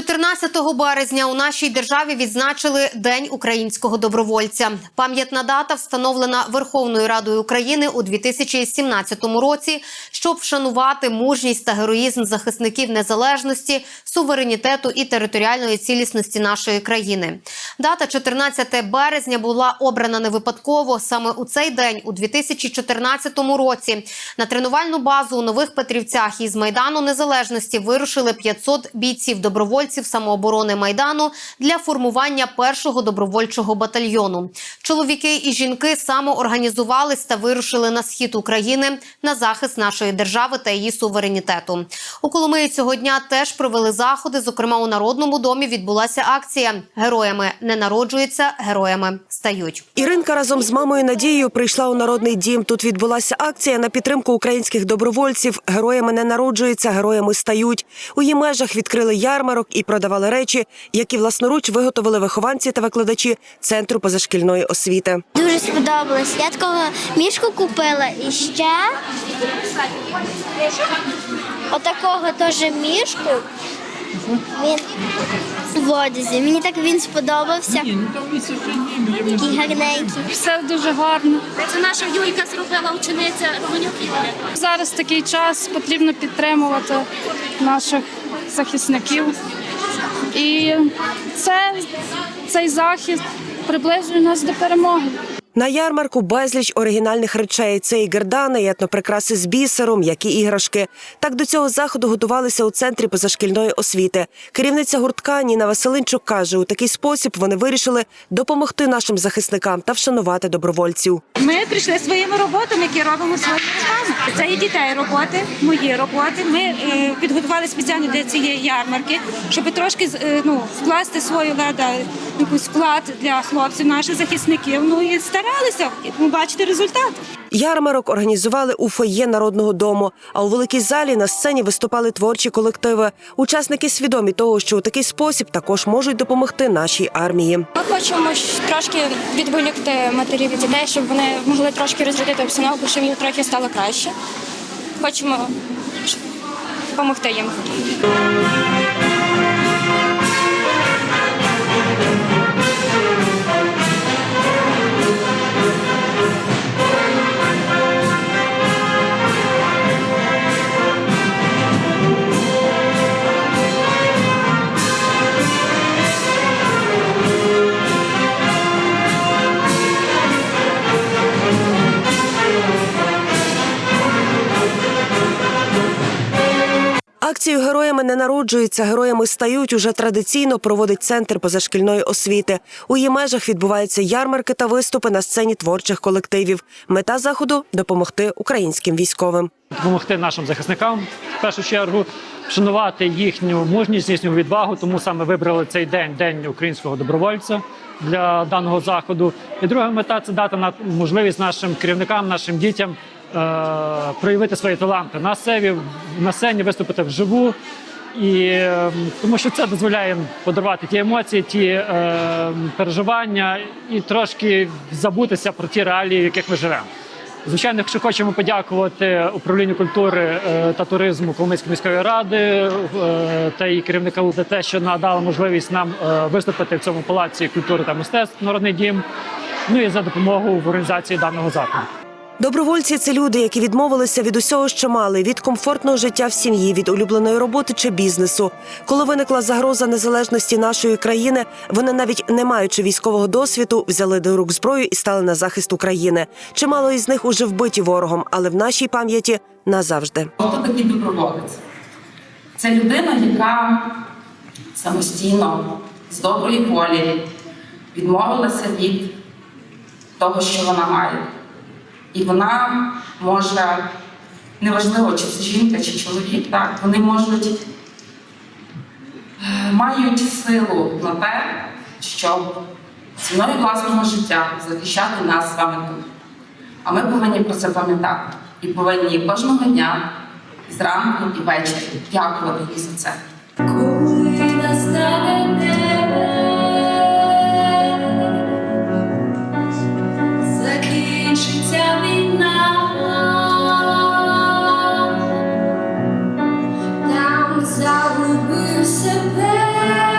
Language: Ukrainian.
14 березня у нашій державі відзначили День українського добровольця. Пам'ятна дата встановлена Верховною Радою України у 2017 році, щоб вшанувати мужність та героїзм захисників незалежності, суверенітету і територіальної цілісності нашої країни. Дата 14 березня була обрана не випадково. Саме у цей день, у 2014 році, на тренувальну базу у нових Петрівцях із майдану незалежності вирушили 500 бійців добровольців самооборони майдану для формування першого добровольчого батальйону. Чоловіки і жінки самоорганізувались та вирушили на схід України на захист нашої держави та її суверенітету. У Коломиї цього дня теж провели заходи. Зокрема, у народному домі відбулася акція Героями не народжуються, героями стають. Іринка разом з мамою Надією прийшла у народний дім. Тут відбулася акція на підтримку українських добровольців. Героями не народжуються, героями стають. У її межах відкрили ярмарок і продавали речі, які власноруч виготовили вихованці та викладачі центру позашкільної освіти. Дуже сподобалось. Я такого мішку купила і ще отакого теж мішку. Він в одязі. Мені так він сподобався. Такий гарненький. Все дуже гарно. Це наша Юлька зробила учениця Романюк Ігоря. Зараз такий час потрібно підтримувати наших захисників. І це, цей захід приближує нас до перемоги. На ярмарку безліч оригінальних речей. Це і гердани, і етноприкраси з бісером, як і іграшки. Так до цього заходу готувалися у центрі позашкільної освіти. Керівниця гуртка Ніна Василинчук каже, у такий спосіб вони вирішили допомогти нашим захисникам та вшанувати добровольців. Ми прийшли своїми роботами, які робимо своїми руками. Це і дітей роботи, мої роботи. Ми е, підготували спеціально для цієї ярмарки, щоб трошки е, ну, вкласти свою леда, якийсь вклад для хлопців, наших захисників. Ну і старалися ну, бачити результат. Ярмарок організували у фоє народного дому. А у великій залі на сцені виступали творчі колективи. Учасники свідомі того, що у такий спосіб також можуть допомогти нашій армії. Ми хочемо трошки відволікти матерів і дітей, щоб вони могли трошки розрядити обстановку, щоб їм трохи стало краще. Хочемо допомогти їм. Акцію героями не народжуються, героями стають уже традиційно проводить центр позашкільної освіти. У її межах відбуваються ярмарки та виступи на сцені творчих колективів. Мета заходу допомогти українським військовим. допомогти нашим захисникам в першу чергу, вшанувати їхню мужність, їхню відвагу. Тому саме вибрали цей день день українського добровольця для даного заходу. І друга мета це дати можливість нашим керівникам, нашим дітям проявити свої таланти на сцені, на сцені виступити вживу. І е, тому що це дозволяє подарувати ті емоції, ті е, переживання і трошки забутися про ті реалії, в яких ми живемо. Звичайно, якщо хочемо подякувати управлінню культури е, та туризму Коломийської міської ради е, та її керівнику за те, що надали можливість нам е, виступити в цьому палаці культури та мистецтв Народний дім. Ну і за допомогу в організації даного заходу. Добровольці це люди, які відмовилися від усього, що мали, від комфортного життя в сім'ї, від улюбленої роботи чи бізнесу. Коли виникла загроза незалежності нашої країни, вони навіть не маючи військового досвіду, взяли до рук зброю і стали на захист України. Чимало із них уже вбиті ворогом, але в нашій пам'яті назавжди. Хто такий доброволець? Це людина, яка самостійно, з доброї волі відмовилася від того, що вона має. І вона може, неважливо, чи це жінка, чи чоловік, так, вони можуть е, мають силу на те, щоб ціною власного життя захищати нас з вами тут. А ми повинні про це пам'ятати і повинні кожного дня, зранку і ввечері дякувати їй за це. Закінчиться I will be so bad.